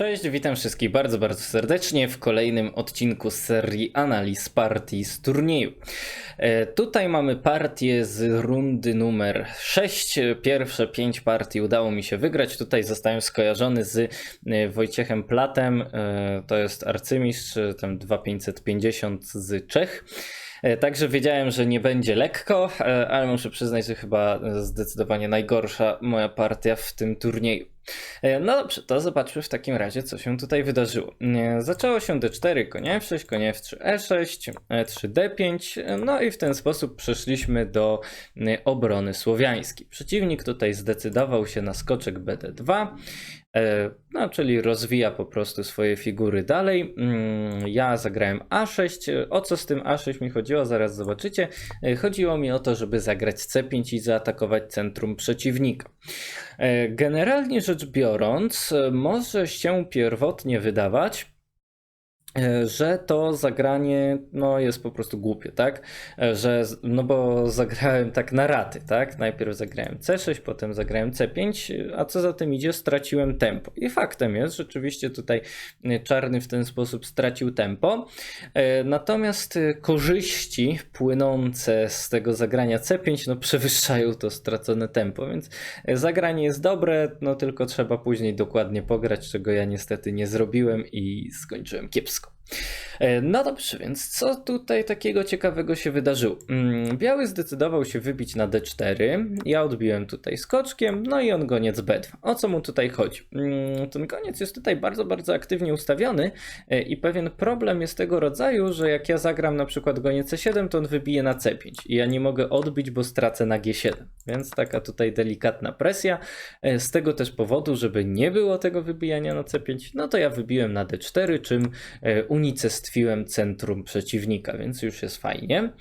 Cześć, witam wszystkich bardzo, bardzo serdecznie w kolejnym odcinku serii analiz partii z turnieju. E, tutaj mamy partię z rundy numer 6. Pierwsze 5 partii udało mi się wygrać. Tutaj zostałem skojarzony z e, Wojciechem Platem. E, to jest arcymistrz, tam 2550 z Czech. E, Także wiedziałem, że nie będzie lekko, e, ale muszę przyznać, że chyba zdecydowanie najgorsza moja partia w tym turnieju. E, No dobrze, to zobaczmy w takim razie, co się tutaj wydarzyło. Zaczęło się D4, konie F6, konie F3, E6, E3, D5, e, no i w ten sposób przeszliśmy do obrony słowiańskiej. Przeciwnik tutaj zdecydował się na skoczek BD2, e, no czyli rozwija po prostu swoje figury dalej. Mm, Ja zagrałem A6. O co z tym A6 mi chodziło, zaraz zobaczycie. E, Chodziło mi o to, żeby zagrać C5 i zaatakować centrum przeciwnika. E, Generalnie rzecz biorąc, e, może się pierwotnie wydawać, e, że to zagranie no, jest po prostu głupie, tak? E, Że, no bo zagrałem tak na raty, tak? Najpierw zagrałem C6, potem zagrałem C5, a co za tym idzie, straciłem tempo. I faktem jest, rzeczywiście tutaj e, czarny w ten sposób stracił tempo. E, Natomiast e, korzyści płynące z tego zagrania C5 no, przewyższają to stracone tempo, więc e, zagranie jest dobre, no tylko trzeba później dokładnie pograć, czego ja niestety nie zrobiłem i skończyłem kiepsko. E, No dobrze, więc co tutaj takiego ciekawego się wydarzyło? Mm, Biały zdecydował się wybić na D4, ja odbiłem tutaj skoczkiem, no i on goniec B2. O co mu tutaj chodzi? Mm, Ten goniec jest tutaj bardzo, bardzo aktywnie ustawiony e, i pewien problem jest tego rodzaju, że jak ja zagram na przykład goniec C7, to on wybije na C5 i ja nie mogę odbić, bo stracę na G7. Więc taka tutaj delikatna presja. E, Z tego też powodu, żeby nie było tego wybijania na C5, no to ja wybiłem na D4, czym e, unicestwiłem centrum przeciwnika, więc już jest fajnie.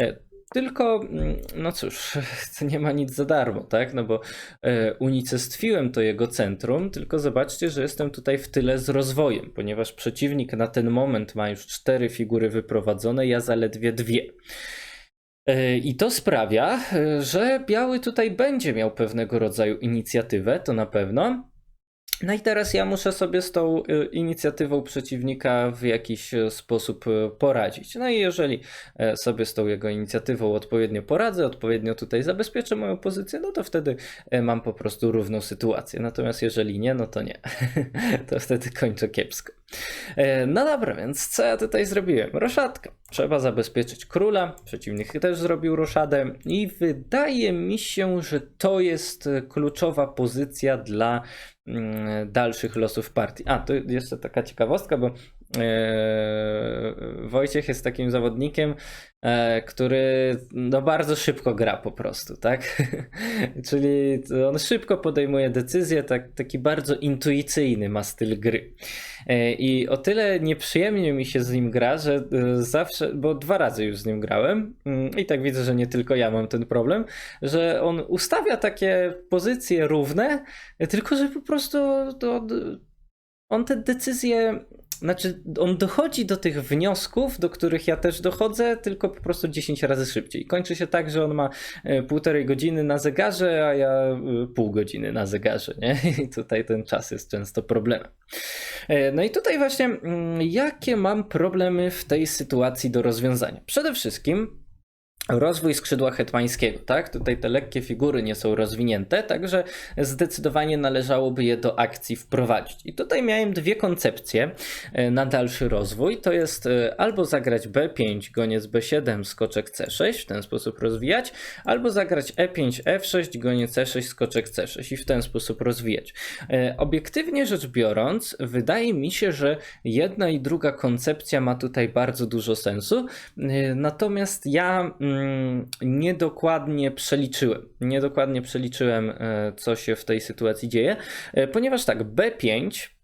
E, Tylko, mm, no cóż, to nie ma nic za darmo, tak? No bo e, unicestwiłem to jego centrum, tylko zobaczcie, że jestem tutaj w tyle z rozwojem, ponieważ przeciwnik na ten moment ma już cztery figury wyprowadzone, ja zaledwie dwie. E, I to sprawia, że biały tutaj będzie miał pewnego rodzaju inicjatywę, to na pewno. No i teraz ja muszę sobie z tą e, inicjatywą przeciwnika w jakiś e, sposób e, poradzić. No i jeżeli e, sobie z tą jego inicjatywą odpowiednio poradzę, odpowiednio tutaj zabezpieczę moją pozycję, no to wtedy e, mam po prostu równą sytuację. Natomiast jeżeli nie, no to nie. to wtedy kończę kiepsko. E, No dobra, więc co ja tutaj zrobiłem? Roszatka. Trzeba zabezpieczyć króla. Przeciwnik też zrobił roszadę i wydaje mi się, że to jest kluczowa pozycja dla mm, dalszych losów partii. A, to jeszcze taka ciekawostka, bo Wojciech jest takim zawodnikiem, e, który no bardzo szybko gra po prostu, tak? Czyli on szybko podejmuje decyzje, tak, taki bardzo intuicyjny ma styl gry. E, I o tyle nieprzyjemnie mi się z nim gra, że e, zawsze, bo dwa razy już z nim grałem mm, i tak widzę, że nie tylko ja mam ten problem, że on ustawia takie pozycje równe, tylko że po prostu to, on te decyzje, znaczy on dochodzi do tych wniosków, do których ja też dochodzę, tylko po prostu 10 razy szybciej. Kończy się tak, że on ma e, półtorej godziny na zegarze, a ja e, pół godziny na zegarze, nie? I tutaj ten czas jest często problemem. E, No i tutaj właśnie, mm, jakie mam problemy w tej sytuacji do rozwiązania? Przede wszystkim rozwój skrzydła hetmańskiego, tak? Tutaj te lekkie figury nie są rozwinięte, także zdecydowanie należałoby je do akcji wprowadzić. I tutaj miałem dwie koncepcje e, na dalszy rozwój. To jest e, albo zagrać B5, goniec B7, skoczek C6, w ten sposób rozwijać, albo zagrać E E5, F6, goniec C6, skoczek C6 i w ten sposób rozwijać. E, Obiektywnie rzecz biorąc, wydaje mi się, że jedna i druga koncepcja ma tutaj bardzo dużo sensu, e, natomiast ja mm, niedokładnie przeliczyłem. Niedokładnie przeliczyłem, e, co się w tej sytuacji dzieje, e, ponieważ tak, B5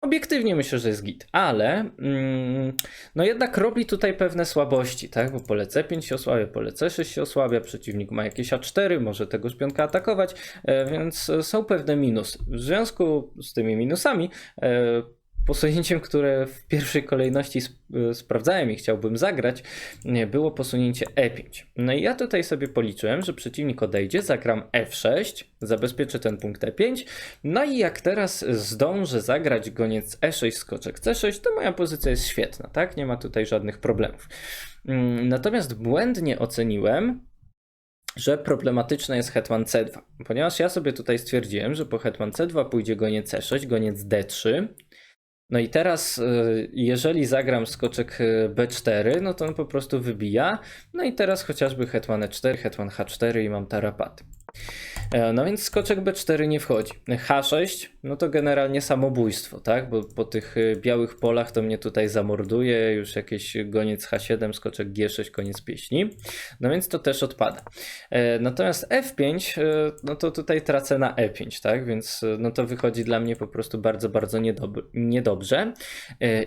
Obiektywnie myślę, że jest git, ale mm, no jednak robi tutaj pewne słabości, tak? Bo pole C5 się osłabia, pole C6 się osłabia, przeciwnik ma jakieś A4, może tego szpionka atakować, e, więc są pewne minusy. W związku z tymi minusami posunięciem, które w pierwszej kolejności sp- y, sprawdzałem i chciałbym zagrać, było posunięcie E5. No i ja tutaj sobie policzyłem, że przeciwnik odejdzie, zagram F6, zabezpieczę ten punkt E5, no i jak teraz zdążę zagrać goniec E6, skoczek C6, to moja pozycja jest świetna, tak? Nie ma tutaj żadnych problemów. Mm, Natomiast błędnie oceniłem, że problematyczne jest hetman C2, ponieważ ja sobie tutaj stwierdziłem, że po hetman C2 pójdzie goniec C6, goniec D3. No i teraz, y, jeżeli zagram skoczek y, B4, no to on po prostu wybija. No i teraz chociażby hetman E4, hetman H4 i mam tarapaty. E, No więc skoczek B4 nie wchodzi. H6, no to generalnie samobójstwo, tak? Bo po tych y, białych polach to mnie tutaj zamorduje, już jakieś goniec H7, skoczek G6, koniec pieśni. No więc to też odpada. E, Natomiast F5, e, no to tutaj tracę na E5, tak? Więc no to wychodzi dla mnie po prostu bardzo, bardzo niedob- niedobrze.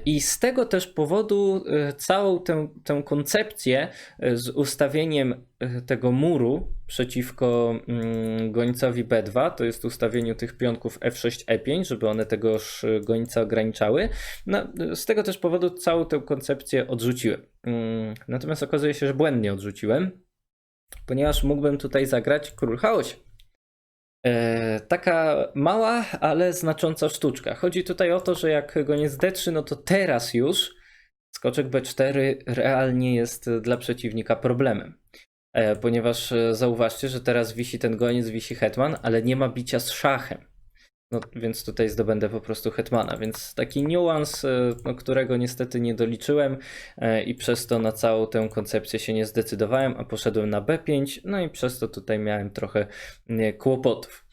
I z tego też powodu całą tę, tę koncepcję z ustawieniem tego muru przeciwko mm, gońcowi B2, to jest ustawieniu tych pionków F6, E5, żeby one tegoż e, gońca ograniczały. No, z tego też powodu całą tę koncepcję odrzuciłem. Mm, Natomiast okazuje się, że błędnie odrzuciłem, ponieważ mógłbym tutaj zagrać król H8. E, taka mała, ale znacząca sztuczka. Chodzi tutaj o to, że jak goniec D3, no to teraz już skoczek B4 realnie jest dla przeciwnika problemem. E, ponieważ e, zauważcie, że teraz wisi ten goniec, wisi hetman, ale nie ma bicia z szachem. No, więc tutaj zdobędę po prostu hetmana, więc taki niuans, e, no, którego niestety nie doliczyłem i przez to na całą tę koncepcję się nie zdecydowałem, a poszedłem na B5, no i przez to tutaj miałem trochę kłopotów.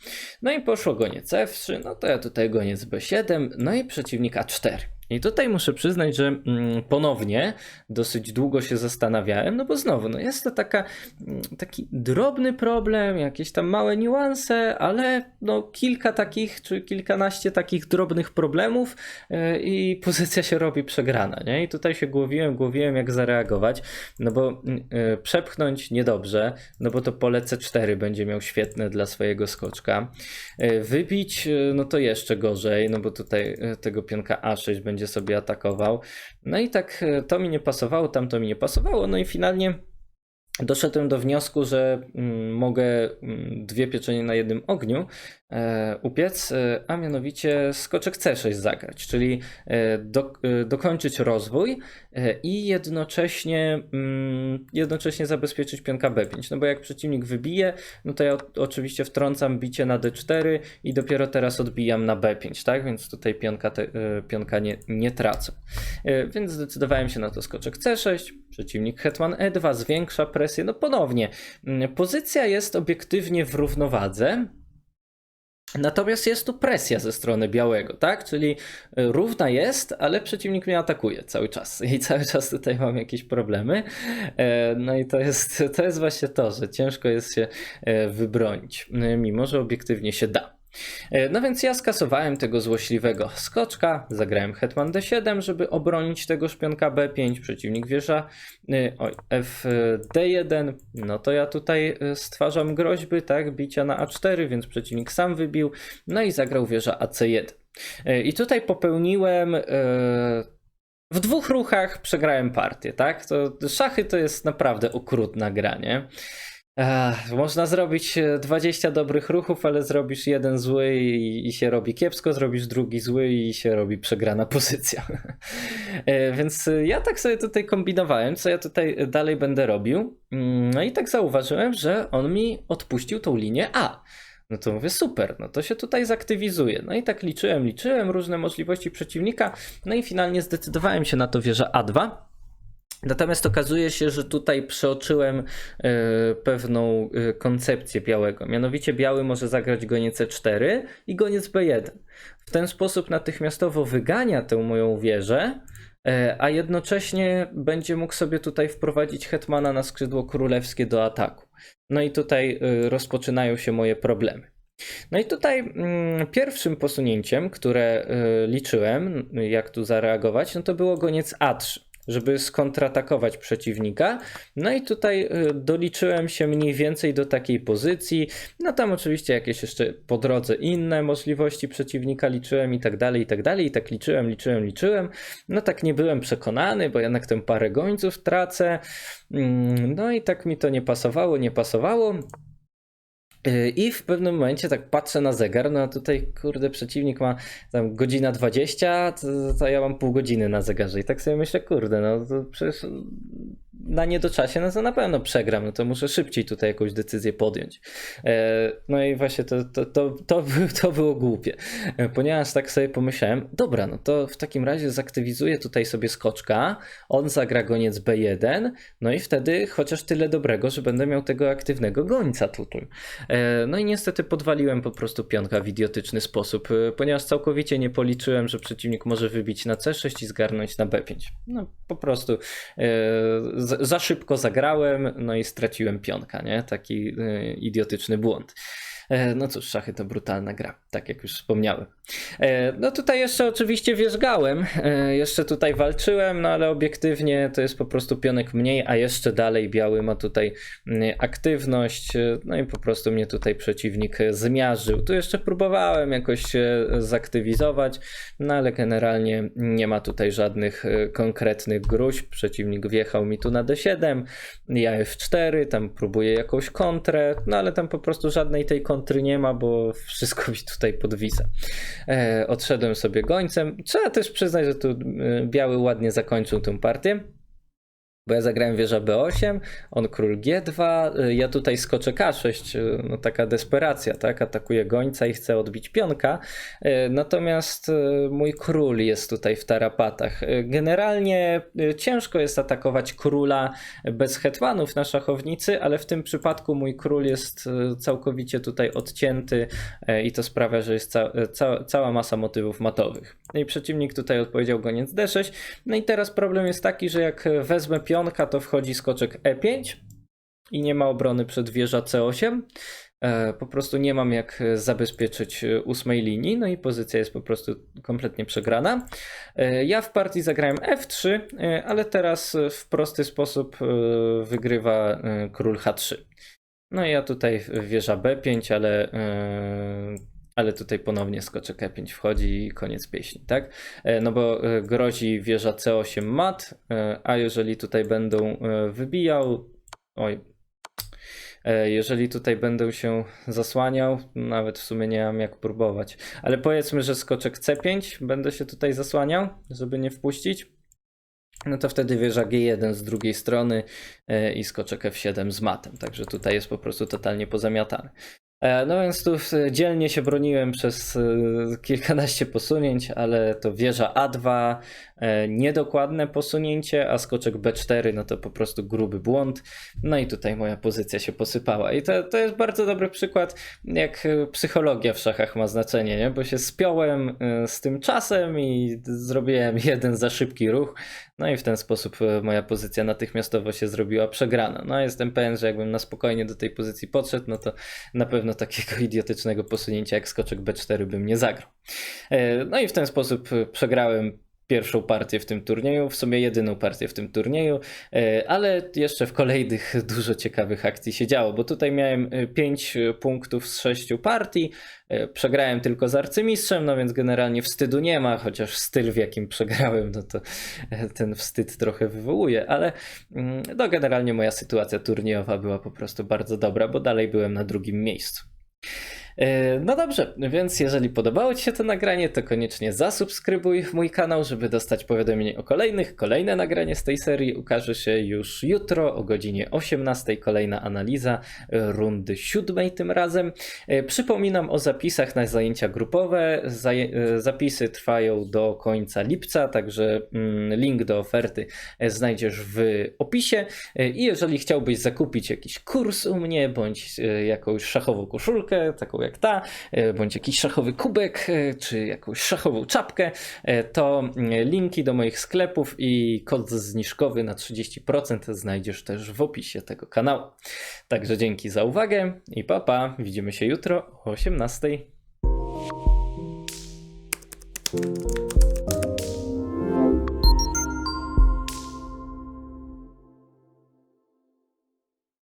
No i poszło goniec F3, no to ja tutaj goniec B7, no i przeciwnik A4. I tutaj muszę przyznać, że mm, ponownie dosyć długo się zastanawiałem, no bo znowu, no jest to taka, mm, taki drobny problem, jakieś tam małe niuanse, ale no kilka takich, czy kilkanaście takich drobnych problemów yy, i pozycja się robi przegrana, nie? I tutaj się głowiłem, głowiłem jak zareagować, no bo yy, przepchnąć niedobrze, no bo to pole C4 będzie miał świetne dla swojego skoczka. Yy, wybić, no to jeszcze gorzej, no bo tutaj tego pionka A6 będzie sobie atakował. No i tak e, to mi nie pasowało, tam to mi nie pasowało, no i finalnie doszedłem do wniosku, że mm, mogę mm, dwie pieczenie na jednym ogniu e, upiec, e, a mianowicie skoczek C6 zagrać, czyli e, do, dokończyć rozwój i jednocześnie, mm, jednocześnie zabezpieczyć pionka B5. No bo jak przeciwnik wybije, no to ja oczywiście wtrącam bicie na D4 i dopiero teraz odbijam na B5, tak? Więc tutaj pionka, te, pionka nie, nie tracę. Więc zdecydowałem się na to skoczek C6, przeciwnik hetman E2 zwiększa presję. No ponownie, mm, pozycja jest obiektywnie w równowadze. Natomiast jest tu presja ze strony białego, tak? Czyli e, równa jest, ale przeciwnik mnie atakuje cały czas i cały czas tutaj mam jakieś problemy. E, No i to jest, to jest właśnie to, że ciężko jest się e, wybronić, mimo że obiektywnie się da. E, No więc ja skasowałem tego złośliwego skoczka, zagrałem hetman d7, żeby obronić tego szpionka b5, przeciwnik wieża, y, oj, fd1, no to ja tutaj y, stwarzam groźby, tak, bicia na a4, więc przeciwnik sam wybił, no i zagrał wieża ac1. E, I tutaj popełniłem e, w dwóch ruchach przegrałem partię, tak? To szachy to jest naprawdę okrutna gra, nie? Można zrobić e, 20 dobrych ruchów, ale zrobisz jeden zły i, i się robi kiepsko, zrobisz drugi zły i się robi przegrana pozycja. E, Więc e, ja tak sobie tutaj kombinowałem, co ja tutaj dalej będę robił. Mm, No i tak zauważyłem, że on mi odpuścił tą linię A. No to mówię, super, no to się tutaj zaktywizuje. No i tak liczyłem, liczyłem różne możliwości przeciwnika, no i finalnie zdecydowałem się na to wieża A2. Natomiast okazuje się, że tutaj przeoczyłem e, pewną e, koncepcję białego. Mianowicie biały może zagrać goniec C4 i goniec B1. W ten sposób natychmiastowo wygania tę moją wieżę, e, a jednocześnie będzie mógł sobie tutaj wprowadzić hetmana na skrzydło królewskie do ataku. No i tutaj rozpoczynają się moje problemy. No i tutaj mm, pierwszym posunięciem, które y, liczyłem, jak tu zareagować, no to było goniec A3. Żeby skontratakować przeciwnika. No i tutaj y, doliczyłem się mniej więcej do takiej pozycji. No tam oczywiście jakieś jeszcze po drodze inne możliwości przeciwnika liczyłem i tak dalej, i tak dalej. I tak liczyłem, liczyłem, liczyłem. No tak nie byłem przekonany, bo jednak tę parę gońców tracę. Mm, No i tak mi to nie pasowało, nie pasowało. Yy, I w pewnym momencie tak patrzę na zegar, no a tutaj kurde przeciwnik ma tam godzina 20, to, to ja mam pół godziny na zegarze i tak sobie myślę, kurde, no to przecież na niedoczasie, no to na pewno przegram, no to muszę szybciej tutaj jakąś decyzję podjąć. E, No i właśnie to, to, to, to, to było głupie, E, ponieważ tak sobie pomyślałem, dobra, no to w takim razie zaktywizuję tutaj sobie skoczka, on zagra goniec B1, no i wtedy chociaż tyle dobrego, że będę miał tego aktywnego gońca tutaj. E, No i niestety podwaliłem po prostu pionka w idiotyczny sposób, ponieważ całkowicie nie policzyłem, że przeciwnik może wybić na C6 i zgarnąć na B5. No po prostu za szybko zagrałem, no i straciłem pionka, nie? Taki e, idiotyczny błąd. E, No cóż, szachy to brutalna gra, tak jak już wspomniałem. E, No tutaj jeszcze oczywiście wierzgałem, e, jeszcze tutaj walczyłem, no ale obiektywnie to jest po prostu pionek mniej, a jeszcze dalej biały ma tutaj aktywność, no i po prostu mnie tutaj przeciwnik zmiażdżył. Tu jeszcze próbowałem jakoś zaktywizować, no ale generalnie nie ma tutaj żadnych konkretnych gruźb. Przeciwnik wjechał mi tu na D7, ja F4, tam próbuję jakąś kontrę, no ale tam po prostu żadnej tej kontry nie ma, bo wszystko mi tutaj podwisa. E, odszedłem sobie gońcem. Trzeba też przyznać, że tu e, biały ładnie zakończył tę partię. Bo ja zagrałem wieża B8, on król G2, y, ja tutaj skoczę K6, y, no taka desperacja, tak? Atakuję gońca i chcę odbić pionka. Y, Natomiast mój król jest tutaj w tarapatach. Generalnie ciężko jest atakować króla bez hetmanów na szachownicy, ale w tym przypadku mój król jest całkowicie tutaj odcięty i to sprawia, że jest ca ca cała masa motywów matowych. No i przeciwnik tutaj odpowiedział goniec D6. No i teraz problem jest taki, że jak wezmę pionka, to wchodzi skoczek E5 i nie ma obrony przed wieża C8. E, Po prostu nie mam jak zabezpieczyć ósmej linii, no i pozycja jest po prostu kompletnie przegrana. E, Ja w partii zagrałem F3, e, ale teraz w prosty sposób wygrywa król H3. No i ja tutaj wieża B5, ale, ale tutaj ponownie skoczek E5 wchodzi i koniec pieśni, tak? E, No bo e, grozi wieża C8 mat, e, a jeżeli tutaj będą wybijał, oj, jeżeli tutaj będę się zasłaniał, nawet w sumie nie mam jak próbować. Ale powiedzmy, że skoczek C5 będę się tutaj zasłaniał, żeby nie wpuścić. No to wtedy wieża G1 z drugiej strony i skoczek F7 z matem. Także tutaj jest po prostu totalnie pozamiatany. E, No więc tu dzielnie się broniłem przez e, kilkanaście posunięć, ale to wieża A2, e, niedokładne posunięcie, a skoczek B4 no to po prostu gruby błąd. No i tutaj moja pozycja się posypała. I to, to jest bardzo dobry przykład, jak e, psychologia w szachach ma znaczenie, nie? bo się spiąłem e, z tym czasem i zrobiłem jeden za szybki ruch. No i w ten sposób e, moja pozycja natychmiastowo się zrobiła przegrana. No jestem pewien, że jakbym na spokojnie do tej pozycji podszedł, no to na pewno takiego idiotycznego posunięcia jak skoczek B4 bym nie zagrał. E, No i w ten sposób e, przegrałem pierwszą partię w tym turnieju, w sumie jedyną partię w tym turnieju, e, ale jeszcze w kolejnych dużo ciekawych akcji się działo, bo tutaj miałem 5 punktów z 6 partii, e, przegrałem tylko z arcymistrzem, no więc generalnie wstydu nie ma, chociaż styl w jakim przegrałem, no to e, ten wstyd trochę wywołuje, ale mm, no generalnie moja sytuacja turniejowa była po prostu bardzo dobra, bo dalej byłem na drugim miejscu. E, No dobrze, więc jeżeli podobało Ci się to nagranie, to koniecznie zasubskrybuj mój kanał, żeby dostać powiadomienie o kolejnych. Kolejne nagranie z tej serii ukaże się już jutro o godzinie 18. Kolejna analiza rundy siódmej tym razem. E, Przypominam o zapisach na zajęcia grupowe. E, Zapisy trwają do końca lipca, także mm, link do oferty znajdziesz w opisie. I jeżeli chciałbyś zakupić jakiś kurs u mnie, bądź jakąś szachową koszulkę, taką jak ta, e, bądź jakiś szachowy kubek, e, czy jakąś szachową czapkę, e, to linki do moich sklepów i kod zniżkowy na 30% znajdziesz też w opisie tego kanału. Także dzięki za uwagę i papa, pa. widzimy się jutro o 18:00.